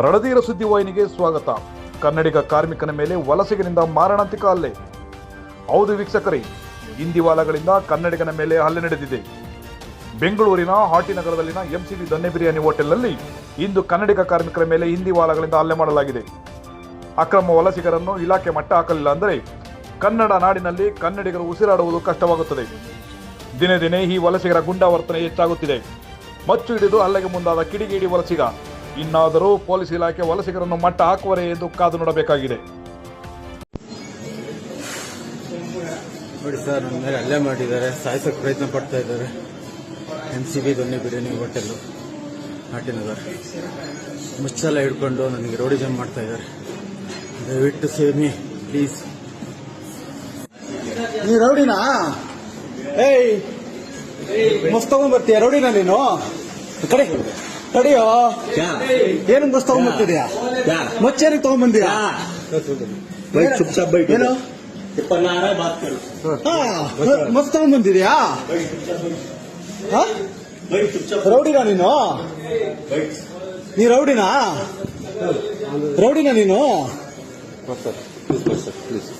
ರಣಧೀರ ಸುದ್ದಿವಾಹಿನಿಗೆ ಸ್ವಾಗತ. ಕನ್ನಡಿಗ ಕಾರ್ಮಿಕನ ಮೇಲೆ ವಲಸಿಗನಿಂದ ಮಾರಣಾಂತಿಕ ಹಲ್ಲೆ. ಹೌದು ವೀಕ್ಷಕರೇ ಹಿಂದಿವಾಲಗಳಿಂದ ಕನ್ನಡಿಗನ ಮೇಲೆ ಹಲ್ಲೆ ನಡೆದಿದೆ. ಬೆಂಗಳೂರಿನ ಹಾಟಿ ನಗರದಲ್ಲಿನ ಎಂಸಿಬಿ ದೊನ್ನೆ ಬಿರಿಯಾನಿ ಹೋಟೆಲ್ನಲ್ಲಿ ಇಂದು ಕನ್ನಡಿಗ ಕಾರ್ಮಿಕರ ಮೇಲೆ ಹಿಂದಿವಾಲಗಳಿಂದ ಹಲ್ಲೆ ಮಾಡಲಾಗಿದೆ. ಅಕ್ರಮ ವಲಸಿಗರನ್ನು ಇಲಾಖೆ ಮಟ್ಟ ಹಾಕಲಿಲ್ಲ ಅಂದರೆ ಕನ್ನಡ ನಾಡಿನಲ್ಲಿ ಕನ್ನಡಿಗರು ಉಸಿರಾಡುವುದು ಕಷ್ಟವಾಗುತ್ತದೆ. ದಿನೇ ದಿನೇ ಈ ವಲಸಿಗರ ಗುಂಡಾವರ್ತನೆ ಹೆಚ್ಚಾಗುತ್ತಿದೆ. ಮಚ್ಚು ಹಿಡಿದು ಹಲ್ಲೆಗೆ ಮುಂದಾದ ಕಿಡಿಗೇಡಿ ವಲಸಿಗ ಇನ್ನಾದರೂ ಪೊಲೀಸ್ ಇಲಾಖೆ ವಲಸಿಗರನ್ನು ಮಟ್ಟ ಹಾಕುವರೇ ಎಂದು ಕಾದು ನೋಡಬೇಕಾಗಿದೆ. ನೋಡಿ ಸರ್ ನನ್ನ ಮೇಲೆ ಹಲ್ಲೆ ಮಾಡಿದ್ದಾರೆ. ಸಾಯಿಸೋಕೆ ಪ್ರಯತ್ನ ಪಡ್ತಾ ಇದ್ದಾರೆ. M C B Donne biryani hotel ನಾಟಿನಗರ್. ಮುಚ್ಚಲ ಹಿಡ್ಕೊಂಡು ನನಗೆ ರೋಡಿ ಜಂಪ್ ಮಾಡ್ತಾ ಇದ್ದಾರೆ. ದಯವಿಟ್ಟು ಸೇಮಿ ಪ್ಲೀಸ್ ನೀ ರೌಡಿನಾ? ಏಯ್ ಮಸ್ತ್ ತಗೊಂಡ್ಬರ್ತೀಯ ರೌಡಿನಾ ನೀನು? ಕಡೆ. ತಡಿಯೋ? ಏನು ಬಸ್ ತಗೊಂಡ್ಬರ್ತಿದ್ಯಾ ಮಚ್ಚೇರಿ ತಗೊಂಡ್ಬಂದಿಯಾ ಏನು? ಹಾ ಮಸ್ತ್ ತಗೊಂಡ್ಬಂದಿದ್ಯಾ? ರೌಡಿನಾ ನೀನು? ನೀ ರೌಡಿನಾ? ರೌಡಿನಾ ನೀನು? ಪ್ಲೀಸ್